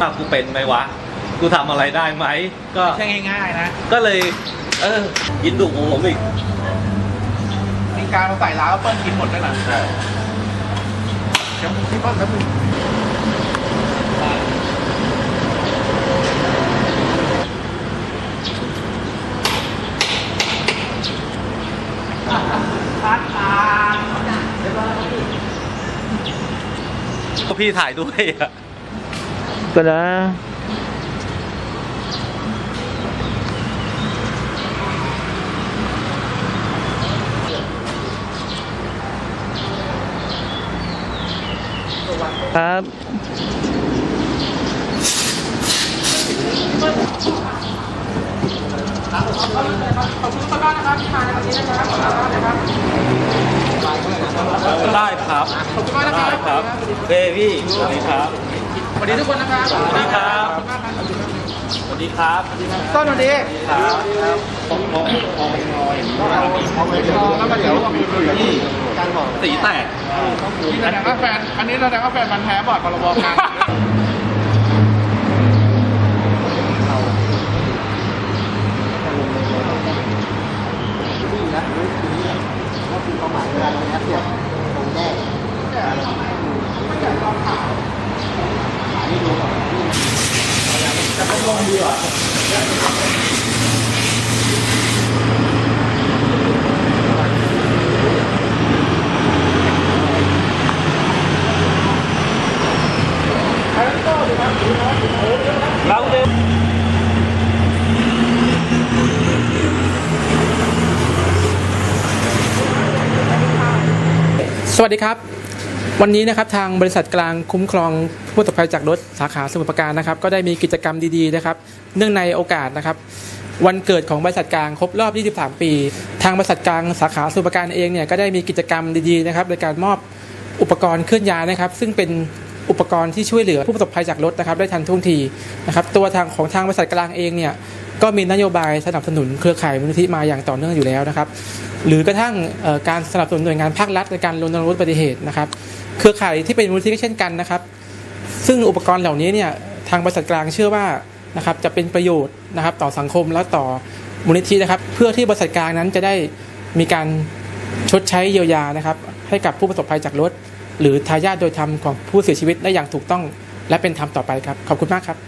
อะกูเป็นไหมวะ กูทำอะไรได้ไหม ก็ใช่ง่ายๆนะก็เลย เออกินดุของผมอีก มีการมาใส่ร้านเปิ้ลกินหมดด้วยนะเดี๋ยวพี่เปิ้ลแป๊บนึงพัดทาง ก็พี่ถ่ายด้วยอะก็นะครับขอบคุณมากท่านนะครับที่มาในวันนี้นะครับขอบคุณมากนะครับ ได้ครับขอบคุณมากนะคได้รับครับเฮ้พี่สวัสดีครับสวัสดีทุกคนนะครับสวัสดีครับขอบคุณมากครับสวัสดีครับต้นสวัสดีครับแล้วก็เดี๋ยวนี่สีแตกนี่แสดงว่าแฟนอันนี้แสดงว่าแฟนมันแท้บอร์ดพรบการ เราเดินสวัสดีครับ วันนี้นะครับทางบริษัทกลางคุ้มครองผู้ประสบภัยจากรถสาขาสมุทรปราการนะครับ ก็ได้มีกิจกรรมดีๆนะครับ เนื่องในโอกาสนะครับ วันเกิดของบริษัทกลางครบรอบ 23 ปี ทางบริษัทกลางสาขาสมุทรปราการเองเนี่ยก็ได้มีกิจกรรมดีๆนะครับในการมอบอุปกรณ์เคลื่อนย้ายนะครับ ซึ่งเป็นอุปกรณ์ที่ช่วยเหลือผู้ประสบภัยจากรถนะครับ ได้ทันท่วงทีนะครับ ตัวทางของทางบริษัทกลางเองเนี่ย ก็มีนโยบายสนับสนุนเครือข่ายมูลนิธิมาอย่างต่อเนื่องอยู่แล้วนะครับ หรือกระทั่งการสนับสนุนหน่วยงานภาครัฐในการรณรงค์ลดอุบัติเหตุนะครับ เครือข่ายที่เป็นมูลนิธิก็เช่นกันนะครับ ซึ่งอุปกรณ์เหล่านี้เนี่ยทางบริษัทกลางเชื่อว่านะครับจะเป็นประโยชน์นะครับต่อสังคมและต่อมูลนิธินะครับ เพื่อที่บริษัทกลางนั้นจะได้มีการชดใช้เยียวยานะครับ ให้กับผู้ประสบภัยจากรถ หรือทายาทโดยธรรมของผู้เสียชีวิตได้อย่างถูกต้อง และเป็นธรรมต่อไปครับขอบคุณมากครับ